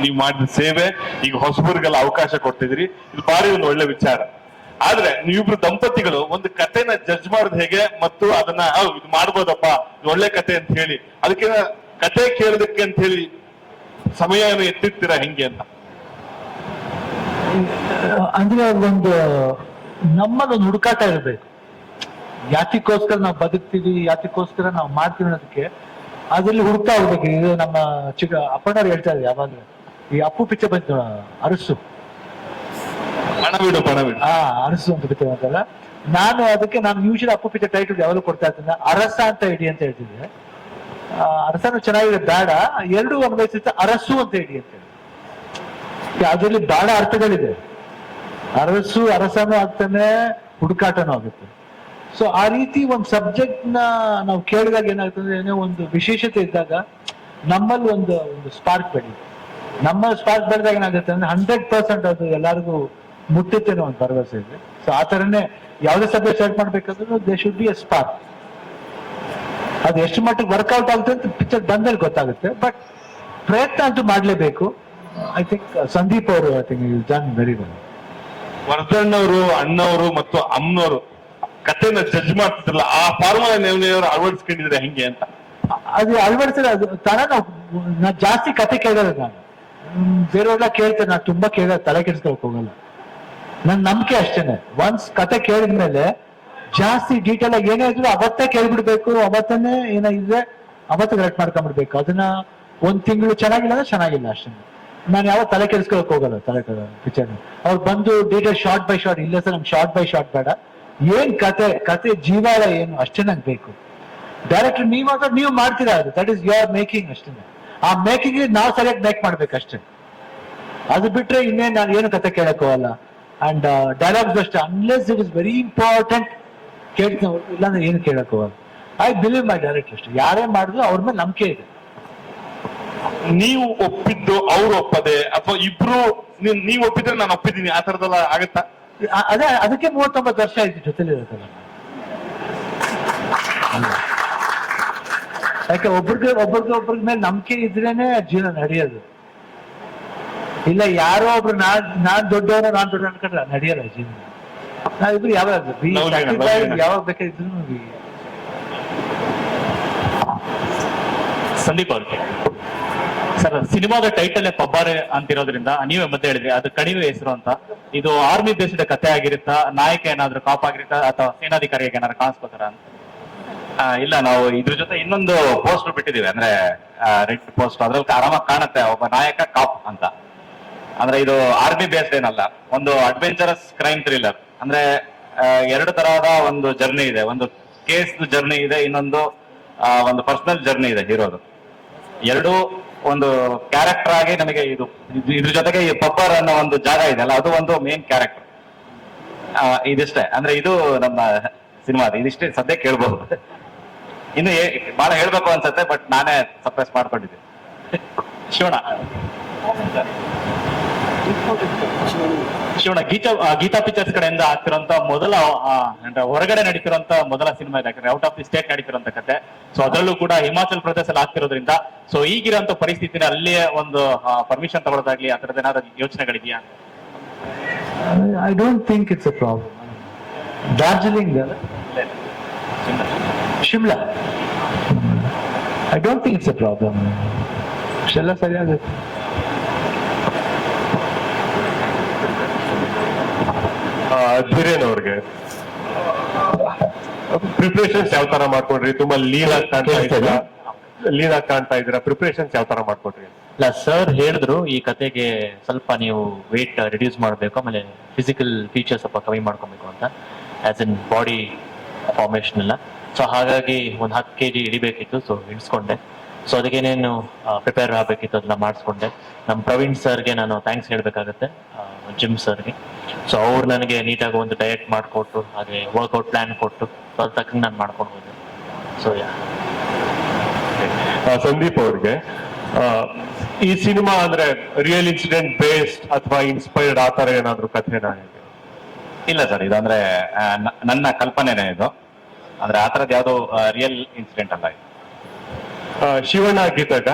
ನೀವು ಮಾಡಿದ ಸೇವೆ ಈಗ ಹೊಸಬರಿಗೆಲ್ಲ ಅವಕಾಶ ಕೊಡ್ತಿದ್ರಿ ಇದು ಬಾರಿ ಒಂದು ಒಳ್ಳೆ ವಿಚಾರ. ಆದ್ರೆ ನೀವಿಬ್ರು ದಂಪತಿಗಳು ಒಂದು ಕಥೆನ ಜಡ್ಜ್ ಮಾಡೋದು ಹೇಗೆ ಮತ್ತು ಅದನ್ನ "ಆ, ಇದು ಮಾಡ್ಬೋದಪ್ಪ ಒಳ್ಳೆ ಕತೆ ಅಂತ ಹೇಳಿ ಅದಕ್ಕೆ ಕತೆ ಕೇಳೋದಕ್ಕೆ ಅಂತ ಹೇಳಿ ಸಮಯ ಎತ್ತಿರ್ತೀರಾ ಹಿಂಗೆ ಅಂತ? ಅಂದ್ರೆ ಒಂದು ನಮ್ಮನ್ನು ಹುಡುಕಾಟ ಇರಬೇಕು. ಯಾತಿಗೋಸ್ಕರ ನಾವು ಬದುಕ್ತೀವಿ ಯಾತಿಗೋಸ್ಕರ ನಾವು ಮಾಡ್ತೀವಿ ಅನ್ನೋದಕ್ಕೆ ಅದ್ರಲ್ಲಿ ಹುಡುಕ್ತಾ ಹೋಗ್ಬೇಕು. ಇದು ನಮ್ಮ ಚಿಕ್ಕ ಅಪ್ಪನವ್ರು ಹೇಳ್ತಾ ಇದ್ರು ಯಾವಾಗ್ಲೂ. ಈ ಅಪ್ಪು ಪಿಚ್ಚೆ ಬಂತು ನೋಡು, ಅರಸು. ಹಾ ಅರಸು ಅಂತ ಪಿಕ್ಚರ್ ಅಂತಲ್ಲ ನಾನು ಅದಕ್ಕೆ ನಾನು ಯೂಶಲಿ ಅಪ್ಪು ಪಿಚ್ಚೆ ಟೈಟಲ್ ಯಾವಾಗಲೂ ಕೊಡ್ತಾ ಇರ್ತೀನಿ. ಅರಸ ಅಂತ ಇಡಿ ಅಂತ ಹೇಳ್ತಿದ್ದೆ. ಅರಸನು ಚೆನ್ನಾಗಿದೆ ಬೇಡ. ಎರಡು ಅನ್ವಯಿಸುತ್ತೆ ಅರಸು ಅಂತ ಇಡಿ ಅಂತ ಹೇಳಿ. ಅದರಲ್ಲಿ ಬಹಳ ಅರ್ಥಗಳಿದೆ. ಅರಸು ಅರಸನು ಆಗ್ತಾನೆ ಹುಡುಕಾಟನೂ ಆಗುತ್ತೆ. ಸೊ ಆ ರೀತಿ ಒಂದು ಸಬ್ಜೆಕ್ಟ್ ನಾವು ಕೇಳಿದಾಗ ಏನಾಗ್ತದೆ ಏನೋ ಒಂದು ವಿಶೇಷತೆ ಇದ್ದಾಗ ನಮ್ಮಲ್ಲಿ ಒಂದು ಒಂದು ಸ್ಪಾರ್ಕ್ ಬೆಳೀತು. ನಮ್ಮ ಸ್ಪಾರ್ಕ್ ಬೆಳೆದಾಗ ಏನಾಗುತ್ತೆ ಅಂದ್ರೆ ಹಂಡ್ರೆಡ್ ಪರ್ಸೆಂಟ್ ಅದು ಎಲ್ಲರಿಗೂ ಮುಟ್ಟುತ್ತೆ ಅನ್ನೋ ಒಂದು ಭರವಸೆ ಇದೆ. ಸೊ ಆ ತರನೇ ಯಾವುದೇ subject start ಮಾಡ್ಬೇಕಾದ್ರೂ they should be a spark ಅದು ಎಷ್ಟು ಮಟ್ಟಿಗೆ ವರ್ಕೌಟ್ ಆಗುತ್ತೆ ಅಂತ ಪಿಕ್ಚರ್ ಬಂದಲ್ಲಿ ಗೊತ್ತಾಗುತ್ತೆ. ಬಟ್ ಪ್ರಯತ್ನ ಅಂತೂ ಮಾಡಲೇಬೇಕು. ಐ ಥಿಂಕ್ ಸಂದೀಪ್ ಅವರು I think done very well ವರ್ಧಣ್ಣವರು ಅಣ್ಣವರು ಮತ್ತು ಅಮ್ಮನವರು ಕಥೆನ ಜಡ್ಜ್ ಮಾಡ್ತಿದ್ರಲ್ಲ, ಆ ಫಾರ್ಮುಲಾ ನೀವು ಅಳವಡಿಸ್ಕೊಂಡಿದ್ರೆ ಹೆಂಗೆ ಅಂತ? ಅದು ಅಳವಡಿಸಿದ್ರೆ ಅದು ತರ ನಾನು ಜಾಸ್ತಿ ಕತೆ ಕೇಳೋದು ನಾನು. ಬೇರೆಲ್ಲ ಕೇಳ್ತಾರೆ ನಾನು ತುಂಬಾ ಕೇಳಿದ ತಲೆ ಕೆಡಿಸ್ಕೊಳಕ್ ಹೋಗಲ್ಲ. ನನ್ ನಂಬಿಕೆ ಅಷ್ಟೇನೆ. ಒನ್ಸ್ ಕತೆ ಕೇಳಿದ್ಮೇಲೆ ಜಾಸ್ತಿ ಡೀಟೇಲ್ ಆಗಿ ಏನೇ ಇದ್ರು ಅವತ್ತೇ ಕೇಳ್ಬಿಡ್ಬೇಕು, ಅವತ್ತನೇ ಏನಾಗಿದ್ರೆ ಅವತ್ತೇ ಕರೆಕ್ಟ್ ಮಾಡ್ಕೊಂಡ್ಬಿಡ್ಬೇಕು. ಅದನ್ನ ಒಂದ್ ತಿಂಗಳು ಚೆನ್ನಾಗಿಲ್ಲ ಅಂದ್ರೆ ಚೆನ್ನಾಗಿಲ್ಲ ಅಷ್ಟೇ. ನಾನು ಯಾವ ತಲೆ ಕೆಡಿಸ್ಕೊಳಕ್ ಹೋಗಲ್ಲ, ತಲೆ ಪಿಕ್ಚರ್ ಅವ್ರು ಬಂದು ಡೀಟೇಲ್ ಶಾರ್ಟ್ ಬೈ ಶಾರ್ಟ್ ಇಲ್ಲ ಸರ್ ನಮ್ಗೆ ಶಾರ್ಟ್ ಬೈ ಶಾರ್ಟ್ ಬೇಡ. ಏನ್ ಕತೆ ಕತೆ ಜೀವಾಳ ಏನು ಅಷ್ಟೇ ನಂಗೆ ಬೇಕು. ಡೈರೆಕ್ಟರ್ ನೀವಾಗ ನೀವು ಮಾಡ್ತೀರಾ ಅದು? ದಟ್ ಇಸ್ ಯುವರ್ ಮೇಕಿಂಗ್ ಅಷ್ಟೇ. ಆ ಮೇಕಿಂಗ್ ನಾವು ಸರಿಯಾಗಿ ಮೇಕ್ ಮಾಡ್ಬೇಕು ಅಷ್ಟೇ. ಅದು ಬಿಟ್ರೆ ಇನ್ನೇನು ನಾನು ಏನು ಕತೆ ಕೇಳಕ್ ಹೋಗಲ್ಲ ಅಂಡ್ ಡೈಲಾಗ್ಸ್ ಅಷ್ಟೇ. Unless it is very important ಕೇಳ್ತೀನಿ. ಇಲ್ಲಾಂದ್ರೆ ಏನು ಕೇಳಕ್ ಹೋಗಲ್ಲ ಐ ಬಿಲೀವ್ ಮೈ ಡೈರೆಕ್ಟ್ ಅಷ್ಟೇ. ಯಾರೇ ಮಾಡಿದ್ರು ಅವ್ರ ಮೇಲೆ ನಂಬಿಕೆ ಇದೆ. ನೀವು ಒಪ್ಪಿದ್ದು ಅವ್ರು ಒಪ್ಪದೆ, ಅಥವಾ ಇಬ್ರು ನೀವು ನೀವ್ ಒಪ್ಪಿದ್ರೆ ನಾನು ಒಪ್ಪಿದ್ದೀನಿ. ಆ ತರದೆಲ್ಲ ಆಗತ್ತಾ? ಅದೇ ಅದಕ್ಕೆ ಮೂವತ್ತೊಂಬತ್ತು ವರ್ಷ ಆಯ್ತು ಜೊತೆಲಿ ಇರುತ್ತೆ ಯಾಕೆ ಒಬ್ರಿಗೆ ಒಬ್ರಿಗೆ ಒಬ್ರಿಗೆ ಮೇಲೆ ನಂಬಿಕೆ ಇದ್ರೇನೆ ಜೀವನ ನಡೆಯೋದು. ಇಲ್ಲ ಯಾರೋ ಒಬ್ರು ನಾನ್ ನಾನ್ ದೊಡ್ಡವರ ನಾನ್ ದೊಡ್ಡ ಅನ್ಕೊಂಡ್ರೆ ನಡೆಯಲ್ಲ ಜೀವನ. ನಾವಿಬ್ರು ಯಾವಾಗ. ಯಾವಾಗ ಬೇಕಾಗಿದ್ರು ಸಂದೀಪ್ ಅವ್ರಿಗೆ. ಸರ್, ಸಿನಿಮಾದ ಟೈಟಲ್ ಪಬ್ಬಾರೆ ಅಂತಿರೋದ್ರಿಂದ ನೀವೇ ಮತ್ತೆ ಹೇಳಿದ್ರಿ, ಅದು ಕಡಿಮೆ ಹೆಸರು ಅಂತ. ಇದು ಆರ್ಮಿ ದೇಶದ ಕಥೆ ಆಗಿರುತ್ತಾ, ನಾಯಕ ಏನಾದ್ರು ಕಾಪ್ ಆಗಿರುತ್ತಾ, ಅಥವಾ ಸೇನಾಧಿಕಾರಿಗೆ ಏನಾದ್ರು ಕಾಣಿಸ್ಕೋತಾರ ಅಂತ? ಇಲ್ಲ, ನಾವು ಇದ್ರ ಜೊತೆ ಇನ್ನೊಂದು ಪೋಸ್ಟ್ ಬಿಟ್ಟಿದೀವಿ ಅಂದ್ರೆ ರೆಡ್ ಪೋಸ್ಟ್ ಅದ್ರಲ್ಲಿ ಆರಾಮಾಗಿ ಕಾಣುತ್ತೆ, ಒಬ್ಬ ನಾಯಕ ಕಾಪ್ ಅಂತ. ಅಂದ್ರೆ ಇದು ಆರ್ಮಿ ಬೇಸ್ಡ್ ಏನಲ್ಲ, ಒಂದು ಅಡ್ವೆಂಚರಸ್ ಕ್ರೈಮ್ ಥ್ರಿಲ್ಲರ್ ಅಂದ್ರೆ ಎರಡು ತರಹದ ಒಂದು ಜರ್ನಿ ಇದೆ, ಒಂದು ಕೇಸ್ ಜರ್ನಿ ಇದೆ, ಇನ್ನೊಂದು ಒಂದು ಪರ್ಸನಲ್ ಜರ್ನಿ ಇದೆ ಹೀರೋದು. ಎರಡು ಒಂದು ಕ್ಯಾರೆಕ್ಟರ್ ಆಗಿ ನಮಗೆ ಇದು, ಇದು- ಇದ್ರ ಜೊತೆಗೆ ಈ ಪಪ್ಪರ್ ಅನ್ನೋ ಒಂದು ಜಾಗ ಇದೆ ಅಲ್ಲ ಅದು ಒಂದು ಮೇನ್ ಕ್ಯಾರೆಕ್ಟರ್ ಇದಿಷ್ಟೇ. ಅಂದ್ರೆ ಇದು ನಮ್ಮ ಸಿನಿಮಾ ಇದಿಷ್ಟೇ ಸದ್ಯ ಕೇಳ್ಬಹುದು ಇನ್ನು ಬಹಳ ಹೇಳ್ಬೇಕು ಅನ್ಸತ್ತೆ ಬಟ್ ನಾನೇ ಸಪ್ರೆಸ್ ಮಾಡ್ಕೊಂಡಿದ್ದೀನಿ. ಶಿವಣ್ಣ. ಶಿವಣ್ಣ ಗೀತಾ ಗೀತಾ ಪಿಕ್ಚರ್ಸ್ ಕಡೆಯಿಂದ ಆಗ್ತಿರೋಂತ ಮೊದಲ ಅಂದ್ರೆ ಹೊರಗಡೆ ನಡೀತಿರೋಂತ ಮೊದಲ ಸಿನಿಮಾ ಇದೆ ಯಾಕಂದ್ರೆ ಔಟ್ ಆಫ್ ದಿ ಸ್ಟೇಟ್ ನಡೀತಿರೋಂತ ಕತೆ. ಸೊ ಅದರಲ್ಲೂ ಕೂಡ ಹಿಮಾಚಲ್ ಪ್ರದೇಶದಲ್ಲಿ ಆಗ್ತಿರೋದ್ರಿಂದ ಸೊ ಈಗಿರೋಂತ ಪರಿಸ್ಥಿತಿನ ಅಲ್ಲಿಯೇ ಒಂದು ಪರ್ಮಿಷನ್ ತಗೊಳ್ಳೋದಾಗ್ಲಿ ಆ ತರದ ಏನಾದ್ರು ಯೋಚನೆಗಳಿದೆಯಾ? I don't think it's a problem Darjeeling Shimla. I don't think it's a problem ಎಲ್ಲ ಸರಿಯಾಗುತ್ತೆ ಧೀರೇನ್ ಅವ್ರಿಗೆ. ಪ್ರಿಪ್ರೇಷನ್ಸ್ ಯಾವ ತರ ಮಾಡ್ಕೊಂಡ್ರಿ? ತುಂಬಾ ಲೀನ್ ಆಗಿ ಕಾಣ್ತಾ ಇದ್ದೀರಾ? ಲೀನ್ ಆಗಿ ಕಾಣ್ತಾ ಇದ್ದೀರಾ? ಪ್ರಿಪ್ರೇಷನ್ಸ್ ಯಾವ ತರ ಮಾಡ್ಕೊಂಡ್ರಿ? ಇಲ್ಲ ಸರ್ ಹೇಳಿದ್ರು ಈ ಕತೆಗೆ ಸ್ವಲ್ಪ ನೀವು ವೇಟ್ ರಿಡ್ಯೂಸ್ ಮಾಡಬೇಕು ಆಮೇಲೆ ಫಿಸಿಕಲ್ ಫೀಚರ್ಸ್ ಸ್ವಲ್ಪ ಕಮ್ಮಿ ಮಾಡ್ಕೊಬೇಕು ಅಂತ ಆಸ್ ಇನ್ ಬಾಡಿ ಫಾರ್ಮೇಶನ್ ಎಲ್ಲ. ಸೊ ಹಾಗಾಗಿ ಒಂದು ಹತ್ತು ಕೆ ಜಿ ಇಳಿಬೇಕಿತ್ತು ಸೊ ಇಳಿಸ್ಕೊಂಡೆ ಸೊ ಅದಕ್ಕೇನೇನು ಪ್ರಿಪೇರ್ ಆಗಬೇಕಿತ್ತು ಅದನ್ನ ಮಾಡಿಸ್ಕೊಂಡೆ. ನಮ್ಮ ಪ್ರವೀಣ್ ಸರ್ಗೆ ನಾನು ಥ್ಯಾಂಕ್ಸ್ ಹೇಳಬೇಕಾಗತ್ತೆ ಜಿಮ್ ಸರ್ಗೆ. ಸೊ ಅವ್ರು ನನಗೆ ನೀಟಾಗಿ ಒಂದು ಡಯಟ್ ಮಾಡಿಕೊಟ್ಟು ಹಾಗೆ ವರ್ಕೌಟ್ ಪ್ಲ್ಯಾನ್ ಕೊಟ್ಟು ಸೊ ಅದ್ರ ತಕ್ಕಂಗೆ ನಾನು ಮಾಡ್ಕೊಂಡು ಹೋದೆ ಸೊ ಯಾ ಆ, ಸಂದೀಪ್ ಅವ್ರಿಗೆ ಆ, ಈ ಸಿನಿಮಾ ಅಂದ್ರೆ ರಿಯಲ್ ಇನ್ಸಿಡೆಂಟ್ ಬೇಸ್ಡ್ ಅಥವಾ ಇನ್ಸ್ಪೈರ್ಡ್ ಆ ಥರ ಏನಾದರೂ ಕಥೆನಾ ಇಲ್ಲ ಸರ್ ಇದು ಅಂದ್ರೆ ನನ್ನ ಕಲ್ಪನೆನೇ ಇದು. ಅಂದ್ರೆ ಆ ಥರದ್ದು ಯಾವುದೋ ರಿಯಲ್ ಇನ್ಸಿಡೆಂಟ್ ಅಲ್ಲ ಇದು. ಆ, ಶಿವಣ್ಣ ಗೀತಾಗ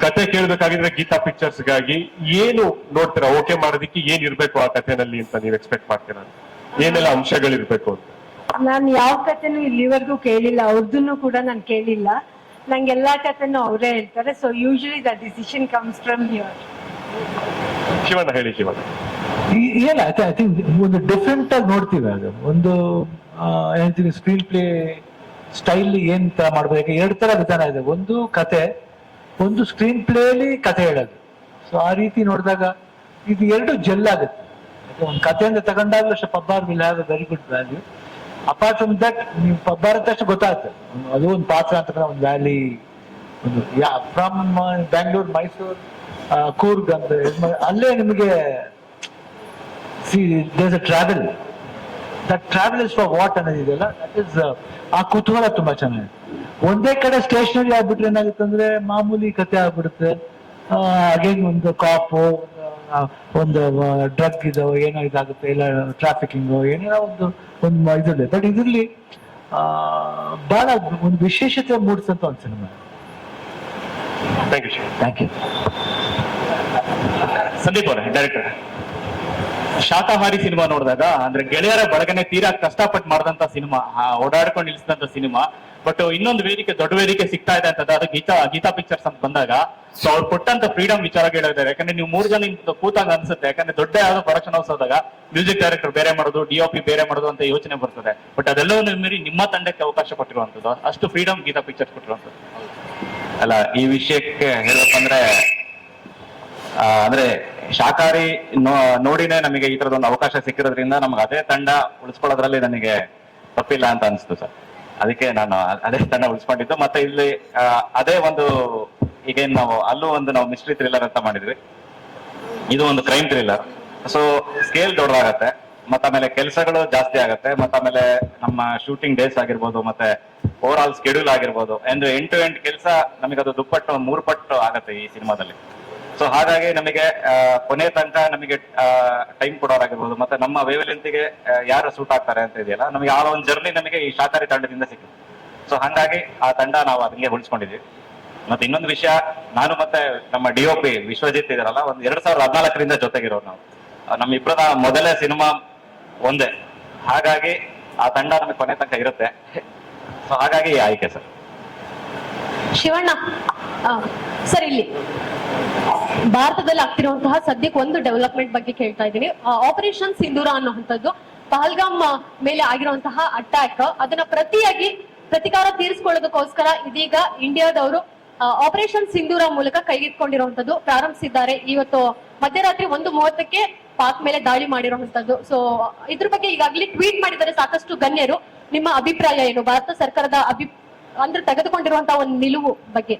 ಕತೆ ಕೇಳಬೇಕಾಗಿದ್ರೆ ಗೀತಾ ಪಿಕ್ಚರ್ಸ್ಗಾಗಿ ಏನು ನೋಡ್ತೀರಾ? ಓಕೆ ಮಾಡೋದಕ್ಕೆ ಏನ್ ಇರ್ಬೇಕು ಆ ಕಥೆನಲ್ಲಿ ಅಂತ ನೀವು ಎಕ್ಸ್ಪೆಕ್ಟ್ ಮಾಡ್ತೀರಾ? ಏನೆಲ್ಲ ಅಂಶಗಳಿರ್ಬೇಕು ಅಂತ? ನಾನು ಯಾವ ಕಥೆನೂ ಇಲ್ಲಿವರೆಗೂ ಕೇಳಿಲ್ಲ. ಅವ್ರದ್ದು ಕೂಡ ನಾನು ಕೇಳಿಲ್ಲ. ನಂಗೆ ಎಲ್ಲಾ ಕಥೆನೂ ಅವರೇ ಹೇಳ್ತಾರೆ. So usually the decision comes from your Shivanna ಹೇಳಿ ಶಿವಣ್ಣ. ಈ- ಏನ ಐ ಥಿಂಕ್ ಒಂದು ಡಿಫ್ರೆಂಟ್ ಆಗಿ ನೋಡ್ತೀವಿ ಅದು. ಒಂದು ಸ್ಕ್ರೀನ್ ಪ್ಲೇ ಸ್ಟೈಲ್ ಏನ್ ತರ ಮಾಡ್ಬೇಕು ಎರಡು ತರ ವಿಧಾನ ಇದೆ. ಒಂದು ಕತೆ, ಒಂದು ಸ್ಕ್ರೀನ್ ಪ್ಲೇಲಿ ಕತೆ ಹೇಳೋದು. ಸೊ ಆ ರೀತಿ ನೋಡಿದಾಗ ಇದು ಎರಡು ಜೆಲ್ ಆಗುತ್ತೆ. ಒಂದು ಕಥೆಯಿಂದ ತಗೊಂಡಾಗ್ಲೂ ಅಷ್ಟು ಪಬ್ಬಾರ್ will have very good value apart from that ನೀವು ಪಬ್ಬಾರ್ ಅಷ್ಟು ಗೊತ್ತಾಗುತ್ತೆ. ಅದು ಒಂದು ಪಾತ್ರ ಅಂತ ಒಂದು ವ್ಯಾಲಿ ಒಂದು, ಯಾ ಫ್ರಮ್ ಬ್ಯಾಂಗ್ಳೂರ್ ಮೈಸೂರು ಕೂರ್ಗ್ ಅಂತ, ಅಲ್ಲೇ ನಿಮಗೆ see these travel that travel is for what ಅನ್ನೋದಿದೆಯಲ್ಲ that is ಆ ಕುತೂಹಲ ತುಂಬಾ ಚೆನ್ನಾಗಿದೆ. ಒಂದೇ ಕಡೆ ಸ್ಟೇಷನರಿ ಆಗ್ಬಿಟ್ರೆ ಏನಾಗುತ್ತೆ ಅಂದ್ರೆ ಮಾಮೂಲಿ ಕತೆ ಆಗ್ಬಿಡುತ್ತೆ. ಅಗೇನ್ ಒಂದು ಕಾಪು ಒಂದು ಡ್ರಗ್ ಇದು ಏನೋ ಇದಾಗುತ್ತೆ ಇಲ್ಲ ಟ್ರಾಫಿಕಿಂಗ್ ಏನೇನೋ ಒಂದು ಒಂದು ಇದಿದೆ ಬಟ್ ಇದರಲ್ಲಿ ಬಹಳ ಒಂದು ವಿಶೇಷತೆ ಮೂಡಿಸಂತ ಒಂದು cinema. Thank you thank you Sandeep ಅವರೇ ಡೈರೆಕ್ಟರ್ ಶಾಕಾಹಾರಿ ಸಿನಿಮಾ ನೋಡಿದಾಗ, ಅಂದ್ರೆ ಗೆಳೆಯರ ಬಳಗನೆ ತೀರಾ ಕಷ್ಟಪಟ್ಟು ಮಾಡಿದಂತ ಸಿನಿಮಾ ಓಡಾಡ್ಕೊಂಡು ನಿಲ್ಸಿದಂತ ಸಿನಿಮಾ. ಬಟ್ ಇನ್ನೊಂದು ವೇದಿಕೆ, ದೊಡ್ಡ ವೇದಿಕೆ ಸಿಗ್ತಾ ಇದೆ ಅಂತದ ಅದು ಗೀತಾ ಗೀತಾ ಪಿಕ್ಚರ್ಸ್ ಅಂತ ಬಂದಾಗ. ಸೊ ಅವ್ರು ಕೊಟ್ಟಂತ ಫ್ರೀಡಮ್ ವಿಚಾರ ಹೇಳಿದ್ದಾರೆ ಯಾಕಂದ್ರೆ ನೀವು ಮೂರು ಜನ ಕೂತಾಗ ಅನ್ಸುತ್ತೆ. ಯಾಕಂದ್ರೆ ದೊಡ್ಡ ಯಾವ್ದೋ ಪ್ರೊಡಕ್ಷನ್ ಹೌಸ್ ಹೋದಾಗ ಮ್ಯೂಸಿಕ್ ಡೈರೆಕ್ಟರ್ ಬೇರೆ ಮಾಡೋದು ಪಿ ಬೇರೆ ಮಾಡೋದು ಅಂತ ಯೋಚನೆ ಬರ್ತದೆ. ಬಟ್ ಅದೆಲ್ಲವನ್ನು ಮೀರಿ ನಿಮ್ಮ ತಂಡಕ್ಕೆ ಅವಕಾಶ ಕೊಟ್ಟಿರುವಂತದ್ದು ಅಷ್ಟು ಫ್ರೀಡಮ್ ಗೀತಾ ಪಿಕ್ಚರ್ಸ್ ಕೊಟ್ಟಿರುವಂತದ್ದು ಅಲ್ಲ, ಈ ವಿಷಯಕ್ಕೆ ಹೇಳ್ಬೇಕಂದ್ರೆ ಅಂದ್ರೆ ಅಂದ್ರೆ ಶಾಕಾರಿ ನೋಡಿನೇ ನಮಗೆ ಈ ತರದ ಒಂದು ಅವಕಾಶ ಸಿಕ್ಕಿರೋದ್ರಿಂದ ನಮ್ಗೆ ಅದೇ ತಂಡ ಉಳಿಸ್ಕೊಳ್ಳೋದ್ರಲ್ಲಿ ನನಗೆ ತಪ್ಪಿಲ್ಲ ಅಂತ ಅನಿಸ್ತು ಸರ್. ಅದಕ್ಕೆ ನಾನು ಅದೇ ತಂಡ ಉಳಿಸ್ಕೊಂಡಿದ್ದು. ಮತ್ತೆ ಇಲ್ಲಿ ಅದೇ ಒಂದು, ಈಗೇನ್ ನಾವು, ಅಲ್ಲೂ ಒಂದು ನಾವು ಮಿಸ್ಟ್ರಿ ಥ್ರಿಲ್ಲರ್ ಅಂತ ಮಾಡಿದ್ವಿ. ಇದು ಒಂದು ಕ್ರೈಮ್ ಥ್ರಿಲ್ಲರ್ ಸೊ ಸ್ಕೇಲ್ ದೊಡ್ಡದಾಗತ್ತೆ. ಮತ್ತೆ ಆಮೇಲೆ ಕೆಲಸಗಳು ಜಾಸ್ತಿ ಆಗತ್ತೆ. ಮತ್ತೆ ಆಮೇಲೆ ನಮ್ಮ ಶೂಟಿಂಗ್ ಡೇಸ್ ಆಗಿರ್ಬೋದು, ಮತ್ತೆ ಓವರ್ ಆಲ್ ಸ್ಕೆಡ್ಯೂಲ್ ಆಗಿರ್ಬೋದು. ಅಂದ್ರೆ ಎಂಟು ಎಂಟು ಕೆಲಸ ನಮಗೆ ಅದು ದುಪ್ಪಟ್ಟು ಮೂರು ಪಟ್ಟು ಆಗತ್ತೆ ಈ ಸಿನಿಮಾದಲ್ಲಿ. ಸೊ ಹಾಗಾಗಿ ನಮಗೆ ಕೊನೆ ತನಕ ನಮಗೆ ಟೈಮ್ ಕೊಡೋರಾಗಿರ್ಬೋದು. ಮತ್ತೆ ನಮ್ಮ ವೇವಲೆಂತಿಗೆ ಯಾರು ಸೂಟ್ ಆಗ್ತಾರೆ ಅಂತ ಇದೆಯಲ್ಲ, ನಮಗೆ ಆ ಒಂದು ಜರ್ನಿ ನಮಗೆ ಈ ಶಾಖಾರಿ ತಂಡದಿಂದ ಸಿಕ್ಕಿದೆ. ಸೊ ಹಂಗಾಗಿ ಆ ತಂಡ ನಾವು ಅದಕ್ಕೆ ಉಳಿಸ್ಕೊಂಡಿದ್ವಿ. ಮತ್ತೆ ಇನ್ನೊಂದು ವಿಷಯ, ನಾನು ಮತ್ತೆ ನಮ್ಮ ಡಿ ಒ ಪಿ ವಿಶ್ವಜಿತ್ ಇದಾರಲ್ಲ, ಒಂದು ಎರಡ್ ಸಾವಿರದ ಹದಿನಾಲ್ಕರಿಂದ ಜೊತೆಗಿರೋರು ನಾವು. ನಮ್ಮ ಇಬ್ಬರದ ಮೊದಲೇ ಸಿನಿಮಾ ಒಂದೇ. ಹಾಗಾಗಿ ಆ ತಂಡ ನಮಗೆ ಕೊನೆ ತನಕ ಇರುತ್ತೆ. ಸೊ ಹಾಗಾಗಿ ಆಯ್ಕೆ ಸರ್. ಶಿವಣ್ಣ ಸರ್, ಇಲ್ಲಿ ಭಾರತದಲ್ಲಿ ಆಗ್ತಿರುವಂತಹ ಸದ್ಯಕ್ಕೆ ಒಂದು ಡೆವಲಪ್ಮೆಂಟ್ ಬಗ್ಗೆ ಕೇಳ್ತಾ ಇದ್ದೀನಿ. ಆಪರೇಷನ್ ಸಿಂಧೂರ ಅನ್ನುವಂಥದ್ದು ಪಹಲ್ಗಾಮ್ ಮೇಲೆ ಆಗಿರುವಂತಹ ಅಟ್ಯಾಕ್ ಅದನ್ನ ಪ್ರತಿಯಾಗಿ ಪ್ರತಿಕಾರ ತೀರಿಸಿಕೊಳ್ಳೋದಕ್ಕೋಸ್ಕರ ಇದೀಗ ಇಂಡಿಯಾದವರು ಆಪರೇಷನ್ ಸಿಂಧೂರ ಮೂಲಕ ಕೈಗೆತ್ಕೊಂಡಿರುವಂತದ್ದು ಪ್ರಾರಂಭಿಸಿದ್ದಾರೆ. ಇವತ್ತು ಮಧ್ಯರಾತ್ರಿ ಒಂದು ಮೂವತ್ತಕ್ಕೆ ಪಾಕ್ ಮೇಲೆ ದಾಳಿ ಮಾಡಿರುವಂತದ್ದು ಸೊ ಇದ್ರ ಬಗ್ಗೆ ಈಗಾಗಲೇ ಟ್ವೀಟ್ ಮಾಡಿದ್ದಾರೆ ಸಾಕಷ್ಟು ಗಣ್ಯರು. ನಿಮ್ಮ ಅಭಿಪ್ರಾಯ ಏನು? ಭಾರತ ಸರ್ಕಾರದ ಅಭಿ, ಅಂದ್ರೆ ತೆಗೆದುಕೊಂಡಿರುವಂತಹ ಒಂದು ನಿಲುವು ಬಗ್ಗೆ.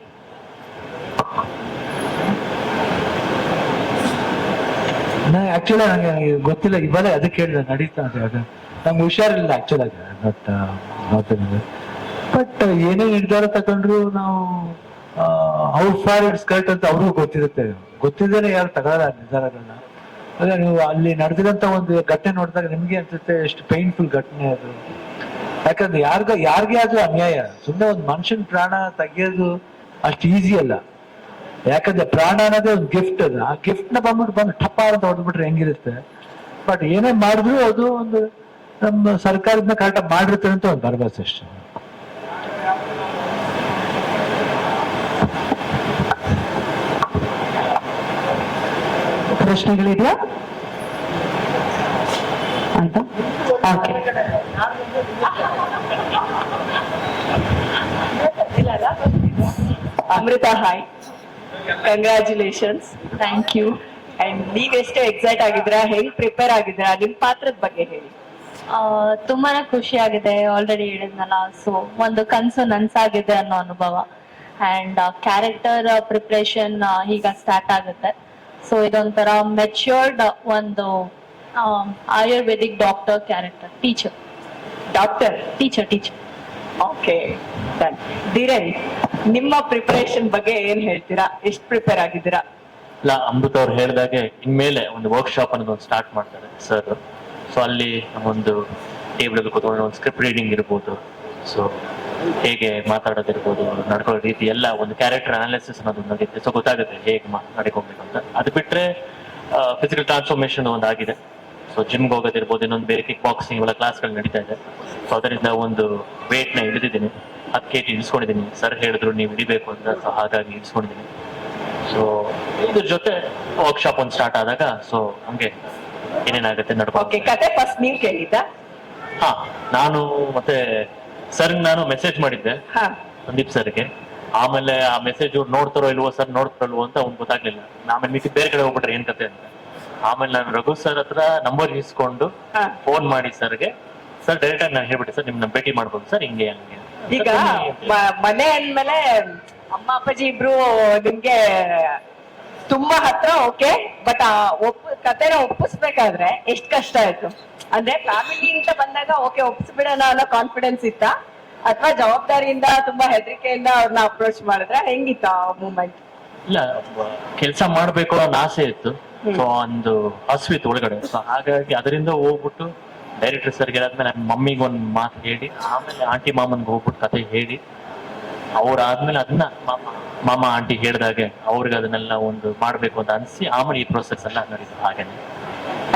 ಆಕ್ಚುಲಿ ನಂಗೆ ಗೊತ್ತಿಲ್ಲ ಇವಾಗ ಅದಕ್ಕೆ ಹೇಳಿದೆ, ನಡೀತಾ ಅಂತ ಅದು. ನಮ್ಗೆ ಹುಷಾರಿಲ್ಲ ಆಕ್ಚುಲಿ ಬಟ್ ಬಟ್ ಏನೇ ನಿರ್ಧಾರ ತಗೊಂಡ್ರು ನಾವು ಹೌ ಫಾರ್ ಇಟ್ಸ್ ಕರೆಕ್ಟ್ ಅಂತ ಅವ್ರಿಗೂ ಗೊತ್ತಿರುತ್ತೆ. ಗೊತ್ತಿದ್ದೇನೆ ಯಾರು ತಗೊಳ್ಳಲ್ಲ ನಿರ್ಧಾರಗಳನ್ನ. ಅದೇ ನೀವು ಅಲ್ಲಿ ನಡೆದಿರೋಂಥ ಒಂದು ಘಟನೆ ನೋಡಿದಾಗ ನಿಮ್ಗೆ ಅನ್ಸುತ್ತೆ ಎಷ್ಟು ಪೈನ್ಫುಲ್ ಘಟನೆ ಅದು. ಯಾಕಂದ್ರೆ ಯಾರ್ಗ, ಯಾರಿಗೆ ಆದ್ರೂ ಅನ್ಯಾಯ. ಸುಮ್ಮನೆ ಒಂದು ಮನುಷ್ಯನ ಪ್ರಾಣ ತೆಗಿಯೋದು ಅಷ್ಟು ಈಸಿ ಅಲ್ಲ. ಯಾಕಂದ್ರೆ ಪ್ರಾಣ ಅನ್ನೋದೇ ಒಂದು ಗಿಫ್ಟ್ ಅದ. ಆ ಗಿಫ್ಟ್ನ ಬಂದ್ಬಿಟ್ಟು ಬಂದು ಠಪ್ಪ ಅಂತ ಹೊಡೆದ್ಬಿಟ್ರೆ ಹೆಂಗಿರುತ್ತೆ? ಬಟ್ ಏನೇ ಮಾಡಿದ್ರು ಅದು ಒಂದು ನಮ್ಮ ಸರ್ಕಾರದಿಂದ ಕರೆಕ್ಟಾಗಿ ಮಾಡಿರುತ್ತೆ ಅಂತ ಒಂದು ಭರವಸೆ ಅಷ್ಟೇ. ಪ್ರಶ್ನೆಗಳಿದೆಯಾ? ಅಂತ? Okay Amrutha hi congratulations thank you and ನೀವೆಷ್ಟು ಎಕ್ಸೈಟ್ ಆಗಿದ್ರಾ ಹೆಂಗ್ ಪ್ರಿಪೇರ್ ಆಗಿದ್ರೆ ನಿಮ್ ಪಾತ್ರದ ಬಗ್ಗೆ ಹೇಳಿ. ಆ, ತುಂಬಾನೇ ಖುಷಿ ಆಗಿದೆ. ಆಲ್ರೆಡಿ ಹೇಳಿದ್ನಲ್ಲ. ಸೊ ಒಂದು ಕನ್ಸು ನನ್ಸಾಗಿದೆ ಅನ್ನೋ ಅನುಭವ. ಅಂಡ್ ಕ್ಯಾರೆಕ್ಟರ್ ಪ್ರಿಪ್ರೇಷನ್ ಈಗ ಸ್ಟಾರ್ಟ್ ಆಗುತ್ತೆ. ಸೊ ಇದೊಂಥರ ಮೆಚ್ಯೂರ್ಡ್ ಒಂದು Ayurvedic doctor character teacher doctor teacher teacher okay done ನಿಮ್ಮ ಪ್ರಿಪರೇಷನ್ ಬಗ್ಗೆ ಏನ್ ಹೇಳ್ತೀರಾ? ಎಷ್ಟು ಪ್ರಿಪೇರ್ ಆಗಿದ್ದೀರಾ? ಇಲ್ಲ, ಅಮೃತ ಅವ್ರು ಹೇಳಿದಾಗೆ ಇನ್ಮೇಲೆ ಒಂದು ವರ್ಕ್ಶಾಪ್ ಅನ್ನೋದು ಒಂದು ಸ್ಟಾರ್ಟ್ ಮಾಡ್ತಾರೆ ಸರ್ ಸೊ ಅಲ್ಲಿ ಒಂದು ಟೇಬಲ್ ಕೂತ್ಕೊಂಡು ಒಂದು ಸ್ಕ್ರಿಪ್ಟ್ ರೀಡಿಂಗ್ ಇರ್ಬೋದು. ಸೊ ಹೇಗೆ ಮಾತಾಡೋದಿರ್ಬೋದು, ನಡ್ಕೊಳ್ಳೋ ರೀತಿ ಎಲ್ಲ ಒಂದು ಕ್ಯಾರೆಕ್ಟರ್ ಅನಾಲಿಸಿಸ್ ಅನ್ನೋದು ನಡೆಯುತ್ತೆ ಸೊ ಗೊತ್ತಾಗುತ್ತೆ ಹೇಗೆ ನಡ್ಕೊಬೇಕು ಅಂತ ಅದು ಬಿಟ್ರೆ ಫಿಸಿಕಲ್ ಟ್ರಾನ್ಸ್ಫಾರ್ಮೇಶನ್ ಒಂದು ಆಗಿದೆ ಸೊ ಜಿಮ್ಗೆ ಹೋಗೋದಿರ್ಬೋದು ಇನ್ನೊಂದು ಬೇರೆ ಕಿಕ್ ಬಾಕ್ಸಿಂಗ್ ಎಲ್ಲ ಕ್ಲಾಸ್ಗಳು ನಡೀತಾ ಇದೆ. ಸೊ ಅದರಿಂದ ಒಂದು ವೇಟ್ನ ನ ಇಳಿದಿದ್ದೀನಿ ಹತ್ತು ಕೆ ಜಿ ಇಳಿಸ್ಕೊಂಡಿದ್ದೀನಿ. ಸರ್ ಹೇಳಿದ್ರು ನೀವು ಇಳಿಬೇಕು ಅಂತ. ಸೊ ಹಾಗಾಗಿ ಇಳಿಸ್ಕೊಂಡಿದ್ದೀನಿ. ಸೊ ಇದ್ರ ಜೊತೆ ವರ್ಕ್ಶಾಪ್ ಒಂದು ಸ್ಟಾರ್ಟ್ ಆದಾಗ ಸೊ ಹಂಗೆ ಏನೇನಾಗುತ್ತೆ ಓಕೆ ನಡ್ಕೊಂಡು ಕತೆ ಫಸ್ಟ್ ನೀವ್ ಕೇಳಿದ್ದ? ಹಾ ನಾನು ಮತ್ತೆ ಸರ್ ನಾನು ಮೆಸೇಜ್ ಮಾಡಿದ್ದೆ. ಹಾ. ಸಂದೀಪ್ ಸರ್ಗೆ ಆಮೇಲೆ ಆ ಮೆಸೇಜ್ ನೋಡ್ತಾರೋ ಇಲ್ವೋ ಸರ್ ನೋಡ್ತಾರೋ ಇಲ್ವೋ ಅಂತ ಅವ್ನು ಗೊತ್ತಾಗ್ಲಿಲ್ಲ. ಆಮೇಲೆ ಮಿಕ್ಕಿ ಬೇರೆ ಕಡೆ ಹೋಗ್ಬಿಟ್ರೆ ಏನ್ ಕತೆ ಅಂತ. ಆಮೇಲೆ ನಾನು ರಘು ಸರ್ ಹತ್ರ ನಂಬರ್ ಇಸ್ಕೊಂಡು ಹಾ. ಫೋನ್ ಮಾಡಿ ಸರ್ಗೆ ಸರ್ ಡೈರೆಕ್ಟ್ ಆಗಿ ನಾನು ಹೇಳ್ಬಿಟ್ಟೆ ಸರ್ ನಿಮ್ನ ಭೇಟಿ ಮಾಡ್ಬೋದು ಸರ್ ಹಿಂಗೆ ಹಂಗೆ ಈಗ ಮ- ಮನೆ ಅಂದ್ಮೇಲೆ ಅಮ್ಮ ಅಪ್ಪಾಜಿ ಇಬ್ರು ನಿಮ್ಗೆ ತುಂಬಾ ಹತ್ರ ಓಕೆ ಬಟ್ ಆ ಒಪ್ ಕತೆನ ಒಪ್ಪಿಸ್ಬೇಕಾದ್ರೆ ಎಷ್ಟ್ ಕಷ್ಟ ಆಯ್ತು? ಅಂದ್ರೆ ಫ್ಯಾಮಿಲಿ ಅಂತ ಬಂದಾಗ ಓಕೆ ಒಪ್ಪಿಸ್ಬಿಡೋಣ ಅನ್ನೋ ಕಾನ್ಫಿಡೆನ್ಸ್ ಇತ್ತ? ಅಥವಾ ಜವಾಬ್ದಾರಿಯಿಂದ ತುಂಬಾ ಹೆದರಿಕೆಯಿಂದ ಅವ್ರನ್ನ ಅಪ್ರೋಚ್ ಮಾಡಿದ್ರೆ ಹೆಂಗಿತ್ತು ಆ ಮೂಮೆಂಟ್ ಇಲ್ಲ ಕೆಲಸ ಮಾಡ್ಬೇಕು ಅನ್ನೋ ಆಸೆ ಇತ್ತು. ಸೊ ಒಂದು ಇತ್ತು ಒಳಗಡೆ. ಸೊ ಹಾಗಾಗಿ ಅದರಿಂದ ಹೋಗ್ಬಿಟ್ಟು ಡೈರೆಕ್ಟರ್ ಸರ್ಗೆ ಆದ್ಮೇಲೆ ಮಮ್ಮಿಗೆ ಒಂದ್ ಮಾತು ಹೇಳಿ ಆಮೇಲೆ ಆಂಟಿ ಮಾಮನ್ಗೆ ಹೋಗ್ಬಿಟ್ಟು ಕತೆ ಹೇಳಿ. ಅವ್ರಾದ್ಮೇಲೆ ಅದನ್ನ ಮಾಮ ಮಾಮ ಆಂಟಿ ಹೇಳ್ದಾಗೆ ಅವ್ರಿಗೆ ಅದನ್ನೆಲ್ಲ ಒಂದು ಮಾಡ್ಬೇಕು ಅಂತ ಅನ್ಸಿ ಆಮೇಲೆ ಈ ಪ್ರೊಸೆಸ್ ಎಲ್ಲ ನಡೀತು ಹಾಗೇನೆ.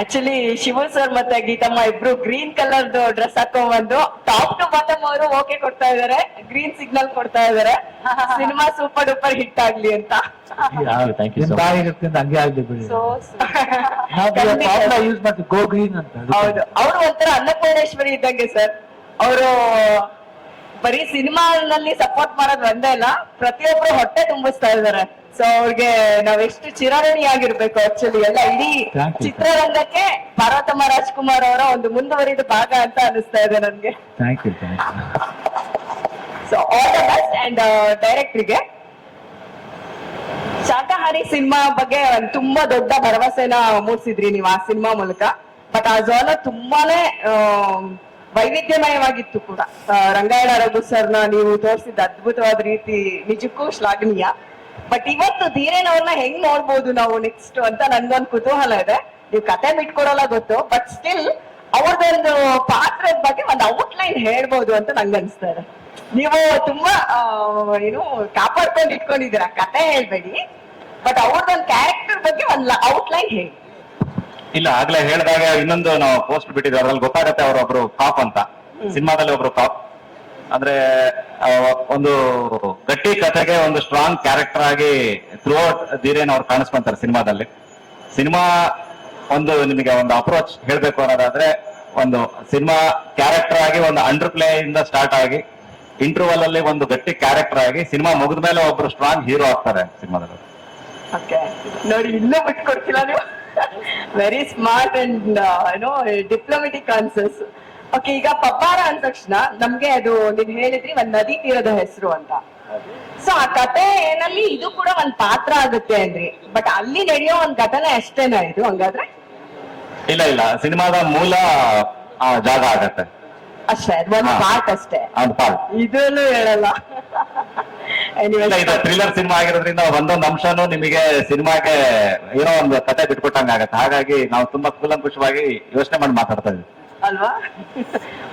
ಆಕ್ಚುಲಿ ಶಿವ ಸರ್ ಮತ್ತೆ ಗೀತಮ್ಮ ಇಬ್ರು ಗ್ರೀನ್ ಕಲರ್ ಡ್ರೆಸ್ ಹಾಕೊಂಡ್ ಬಂದು ಟಾಪ್ ಟು ಬಾಟಮ್ ಅವರು ಓಕೆ ಕೊಡ್ತಾ ಇದಾರೆ. ಗ್ರೀನ್ ಸಿಗ್ನಲ್ ಕೊಡ್ತಾ ಇದಾರೆ. ಸಿನಿಮಾ ಸೂಪರ್ ಡೂಪರ್ ಹಿಟ್ ಆಗ್ಲಿ ಅಂತ. ಹಂಗೆ ಆಗ್ಲಿ ಬಿಡಿ. ಯೂಸ್ ಮಾಡ್ತೀವಿ ಗೋ ಗ್ರೀನ್. ಹೌದು. ಅವ್ರು ಒಂಥರ ಅನ್ನಪೂರ್ಣೇಶ್ವರಿ ಇದ್ದಂಗೆ ಸರ್ ಅವರು ಬರೀ ಸಿನಿಮಾನಲ್ಲಿ ಸಪೋರ್ಟ್ ಮಾಡೋದು ಒಂದೇ ಅಲ್ಲ ಪ್ರತಿಯೊಬ್ರು ಹೊಟ್ಟೆ ತುಂಬಿಸ್ತಾ ಇದಾರೆ. ಸೊ ಅವ್ರಿಗೆ ನಾವ್ ಎಷ್ಟು ಚಿರಋಣಿ ಆಗಿರ್ಬೇಕು ಆಕ್ಚುಲಿ ಎಲ್ಲ ಇಡೀ. ಚಿತ್ರರಂಗಕ್ಕೆ ಪಾರ್ವತಮ್ಮ ರಾಜ್ಕುಮಾರ್ ಅವರ ಒಂದು ಮುಂದುವರಿದ ಭಾಗ ಅಂತ ಅನಿಸ್ತಾ ಇದೆ ನನ್ಗೆ. So all the best and ಡೈರೆಕ್ಟ್ರಿಗೆ ಶಾಖಾಹಾರಿ cinema ಬಗ್ಗೆ ಒಂದ್ ತುಂಬಾ ದೊಡ್ಡ ಭರವಸೆನ ಮೂಡಿಸಿದ್ರಿ ನೀವು ಆ ಸಿನಿಮಾ ಮೂಲಕ. ಬಟ್ ಆ ಜೋಲ ತುಂಬಾನೇ ವೈವಿಧ್ಯಮಯವಾಗಿತ್ತು ಕೂಡ. ರಂಗಾಯಣ ರಘು ಸರ್ನ ನೀವು ತೋರಿಸಿದ ಅದ್ಭುತವಾದ ರೀತಿ ನಿಜಕ್ಕೂ ಶ್ಲಾಘನೀಯ. ಬಟ್ ಇವತ್ತು ಧೀರೇನ್ ಅವ್ರನ್ನ ಹೆಂಗ್ ನೋಡ್ಬೋದು ನಾವು ನೆಕ್ಸ್ಟ್ ಅಂತ ನನ್ಗೊಂದು ಕುತೂಹಲ ಇದೆ. ನೀವು ಕತೆ ಬಿಟ್ಕೊಡಲ್ಲ ಗೊತ್ತು ಬಟ್ ಸ್ಟಿಲ್ ಅವ್ರದೊಂದು ಪಾತ್ರದ ಬಗ್ಗೆ ಒಂದು ಔಟ್ಲೈನ್ ಹೇಳ್ಬೋದು ಅಂತ ನಂಗೆ ಅನ್ಸ್ತಾ ಇದೆ. ನೀವು ತುಂಬಾ ಏನು ಕಾಪಾಡ್ಕೊಂಡು ಇಟ್ಕೊಂಡಿದ್ದೀರಾ? ಕತೆ ಹೇಳ್ಬೇಡಿ ಬಟ್ ಅವ್ರದೊಂದು ಕ್ಯಾರೆಕ್ಟರ್ ಬಗ್ಗೆ ಒಂದು ಔಟ್ಲೈನ್ ಹೇಳಿ. ಇಲ್ಲ ಆಗ್ಲೇ ಹೇಳಿದಾಗ ಇನ್ನೊಂದು ನಾವು ಪೋಸ್ಟ್ ಬಿಟ್ಟಿದ್ವಿ ಅದ್ರಲ್ಲಿ ಗೊತ್ತಾಗತ್ತೆ ಅವರೊಬ್ರು ಕಾಪ್ ಅಂತ. ಸಿನಿಮಾದಲ್ಲಿ ಒಬ್ರು ಕಾಪ್ ಅಂದ್ರೆ ಒಂದು ಗಟ್ಟಿ ಕಥೆಗೆ ಒಂದು ಸ್ಟ್ರಾಂಗ್ ಕ್ಯಾರೆಕ್ಟರ್ ಆಗಿ ಥ್ರೂ ಔಟ್ ಧೀರೇನ್ ಅವ್ರು ಕಾಣಿಸ್ಕೊಂತಾರೆ ಸಿನಿಮಾದಲ್ಲಿ. ಸಿನಿಮಾ ಒಂದು ನಿಮಗೆ ಒಂದು ಅಪ್ರೋಚ್ ಹೇಳ್ಬೇಕು ಅನ್ನೋದಾದ್ರೆ, ಒಂದು ಸಿನಿಮಾ ಕ್ಯಾರೆಕ್ಟರ್ ಆಗಿ ಒಂದು ಅಂಡರ್ ಪ್ಲೇ ಇಂದ ಸ್ಟಾರ್ಟ್ ಆಗಿ ಇಂಟರ್ವಲ್ ಅಲ್ಲಿ ಒಂದು ಗಟ್ಟಿ ಕ್ಯಾರೆಕ್ಟರ್ ಆಗಿ ಸಿನಿಮಾ ಮುಗಿದ ಮೇಲೆ ಒಬ್ರು ಸ್ಟ್ರಾಂಗ್ ಹೀರೋ ಆಗ್ತಾರೆ ಸಿನಿಮಾದಲ್ಲಿ. ನೋಡಿ ವೆರಿ ಸ್ಮಾರ್ಟ್ ಅಂಡ್ ಏನೋ ಡಿಪ್ಲೊಮೆಟಿಕ್ ಆನ್ಸರ್ಸ್ ಓಕೆ ಈಗ ಪಪ್ಪಾರ ಅಂದ ತಕ್ಷಣ ನಮ್ಗೆ ಅದು ನೀವು ಹೇಳಿದ್ರಿ, ಒಂದ್ ನದಿ ತೀರದ ಹೆಸರು ಅಂತ. ಸೊ ಆ ಕಥೆನಲ್ಲಿ ಇದು ಕೂಡ ಒಂದ್ ಪಾತ್ರ ಆಗುತ್ತೆ ಅಂದ್ರಿ ಬಟ್ ಅಲ್ಲಿ ನಡೆಯೋ ಒಂದ್ ಘಟನೆ ಅಷ್ಟೇನಾ ಇದು ಹಂಗಾದ್ರೆ? ಇಲ್ಲ ಇಲ್ಲ. ಸಿನಿಮಾದ ಮೂಲ ಆ ಜಾಗ ಆಗತ್ತೆ. ಅಷ್ಟೇ ಅದು ಒಂದ್ ಹಾ. ಪಾರ್ಟ್ ಅಷ್ಟೇ. ಒಂದು ಪಾರ್ಟ್ ಇದನ್ನು ಹೇಳಲ್ಲ. Anyways, ಇದು ಥ್ರಿಲ್ಲರ್ ಸಿನಿಮಾ ಆಗಿರೋದ್ರಿಂದ ಒಂದೊಂದು ಅಂಶನೂ ನಿಮಗೆ ಸಿನಿಮಾಗೆ ಏನೋ ಒಂದು ಕತೆ ಬಿಟ್ಕೊಟ್ಟಂಗ ಆಗತ್ತೆ. ಹಾಗಾಗಿ ನಾವು ತುಂಬಾ ಕೂಲಂಕುಷವಾಗಿ ಯೋಚನೆ ಮಾಡಿ ಮಾತಾಡ್ತಾ ಇದ್ವಿ ಅಲ್ವಾ?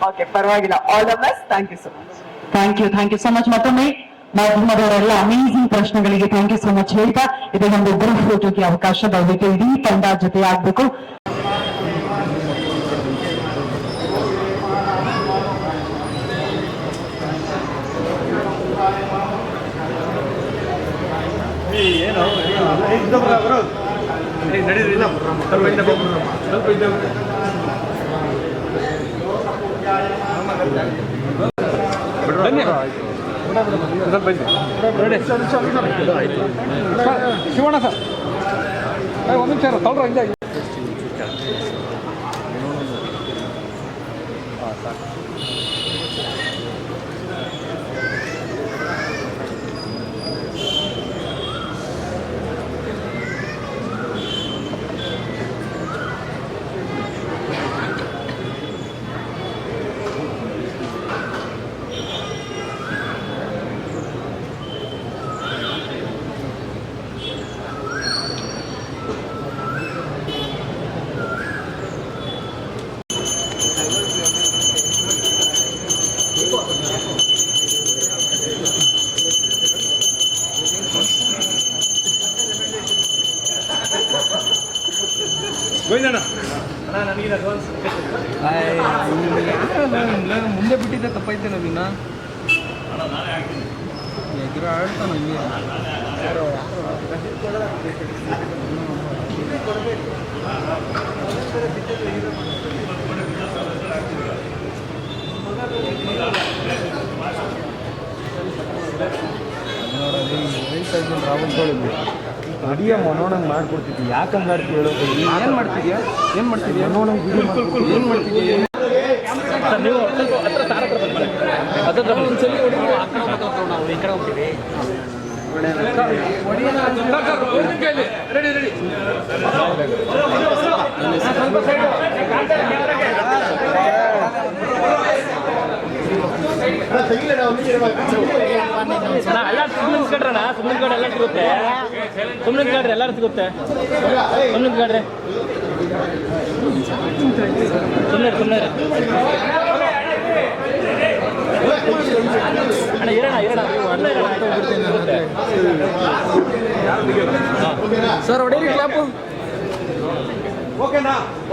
ಓಕೆ ಪರವಾಗಿಲ್ಲ. All the best thank you so much thank you thank you so much ಮತ್ತೊಮ್ಮೆ ಮಾಧ್ಯಮದವರೆಲ್ಲ ಅಮೇಸಿಂಗ್ ಪ್ರಶ್ನೆಗಳಿಗೆ ಥ್ಯಾಂಕ್ ಯು ಸೊ ಮಚ್ ಹೇಳ್ತಾ ಇದು ಒಂದು ಗ್ರೂಪ್ ಫೋಟೋಗೆ ಅವಕಾಶ ದಯವಿಟ್ಟು ಇಡೀ ತಂಡ ಜೊತೆ ಆಗ್ಬೇಕು ಸ್ವಲ್ಪ ಶಿವಣ್ಣ ಸರ್. ಒಂದು ನಿಮಿಷ ತಳ್ರ ಹಿಂಗೆ ಸಾಕು. ಮುಂದೆ ಬಿಟ್ಟಿದ್ದೆ ತಪ್ಪೈತೆ ನಮಗಿನ್ನ ಎಗ್ರ ಆಡ್ತಾನ ಹಿಂಗೆ ಕೊಡಬೇಕು. ಅಡಿಯ ಮನೋಣಂಗೆ ಮಾಡ್ಕೊಡ್ತಿದ್ವಿ ಯಾಕಂದ್ರೆ ಆಡ್ತಿ ಹೇಳೋದು ಏನು ಮಾಡ್ತಿದ್ಯಾ ಏನು ಮಾಡ್ತಿದ್ಯಾ ಮನೋಣಂಗೆ ವಿಡಿಯೋ ಏನು ಮಾಡ್ತಿದ್ಯಾ ನೀವು ಸ್ವಲ್ಪ ಒಂದ್ಸಲಿ ನಾವು ಈ ಕಡೆ ಹೋಗ್ತೀವಿ ರೆಡಿ ರೆಡಿ ಎಲ್ಲ ಸುಮ್ಮನೆ ನಿಂತ್ಕೊಂಡ್ರಣ ಸುಮ್ಮನೆ ಕಡೆ ಎಲ್ಲ ಸಿಗುತ್ತೆ ಸುಮ್ಮನೆ ನಿಂತ್ಕೊಂಡ್ರೆ ಎಲ್ಲರೂ ಸಿಗುತ್ತೆ ಸುಮ್ಮನೆ ನಿಂತ್ಕೊಂಡ್ರೆ ಸುಮ್ಮನೆ ಸುಮ್ಮನೆ ಅಣ್ಣ ಇರೋಣ ಇರೋಣ ಅಲ್ಲೇ ಇರೋಣ. Sir ಹೊಡೀರಿ clap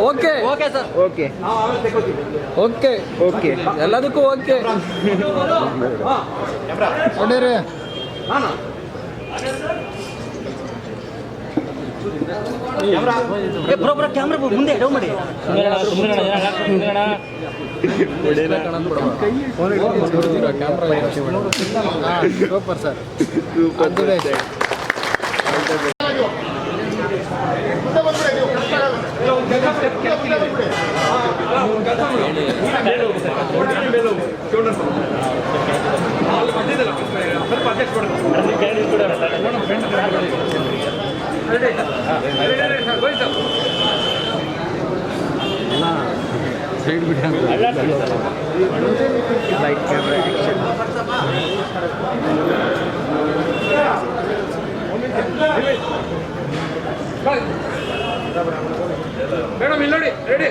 okay okay sir okay okay okay. ಎಲ್ಲದಕ್ಕೂ ಓಕೆ. ಅಣ್ಣ, ಮುಂದೆ ಅಣ್ಣ. ಕ್ಯಾಮ್ರಾ ಸೂಪರ್ ಸೈಡ್ ಬಿಡಿ ಲೈಟ್ ಕ್ಯಾಮ್ರಾ ಆ್ಯಕ್ಷನ್ ಮೇಡಮ್ ಇಲ್ಲಿ ನೋಡಿ ರೆಡಿ